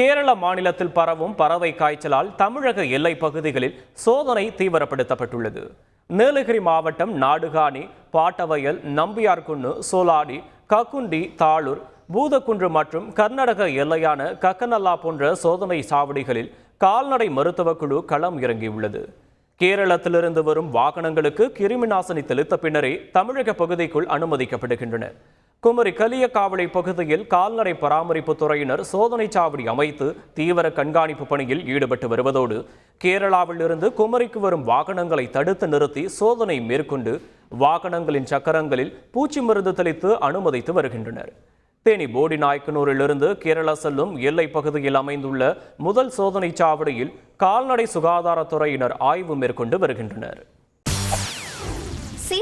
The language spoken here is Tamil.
கேரள மாநிலத்தில் பரவும் பறவை காய்ச்சலால் தமிழக எல்லை பகுதிகளில் சோதனை தீவிரப்படுத்தப்பட்டுள்ளது. நீலகிரி மாவட்டம் நாடுகாணி பாட்டவயல் நம்பியார்குன்னு சோலாடி கக்குண்டி தாளூர் பூதக்குன்று மற்றும் கர்நாடக எல்லையான கக்கநல்லா போன்ற சோதனை சாவடிகளில் கால்நடை மருத்துவக் குழு களம் இறங்கியுள்ளது. கேரளத்திலிருந்து வரும் வாகனங்களுக்கு கிருமிநாசினி தெளித்த பின்னரே தமிழக பகுதிக்குள் அனுமதிக்கப்படுகின்றன. குமரி கலியக்காவளை பகுதியில் கால்நடை பராமரிப்பு துறையினர் சோதனை சாவடி அமைத்து தீவிர கண்காணிப்பு பணியில் ஈடுபட்டு வருவதோடு கேரளாவில் இருந்து குமரிக்கு வரும் வாகனங்களை தடுத்து நிறுத்தி சோதனை மேற்கொண்டு வாகனங்களின் சக்கரங்களில் பூச்சி மருந்து தெளித்து அனுமதித்து வருகின்றனர். தேனி போடி நாயக்கனூரிலிருந்து கேரளா செல்லும் எல்லை பகுதியில் அமைந்துள்ள முதல் சோதனை சாவடியில் கால்நடை சுகாதாரத்துறையினர் ஆய்வு மேற்கொண்டு வருகின்றனர்.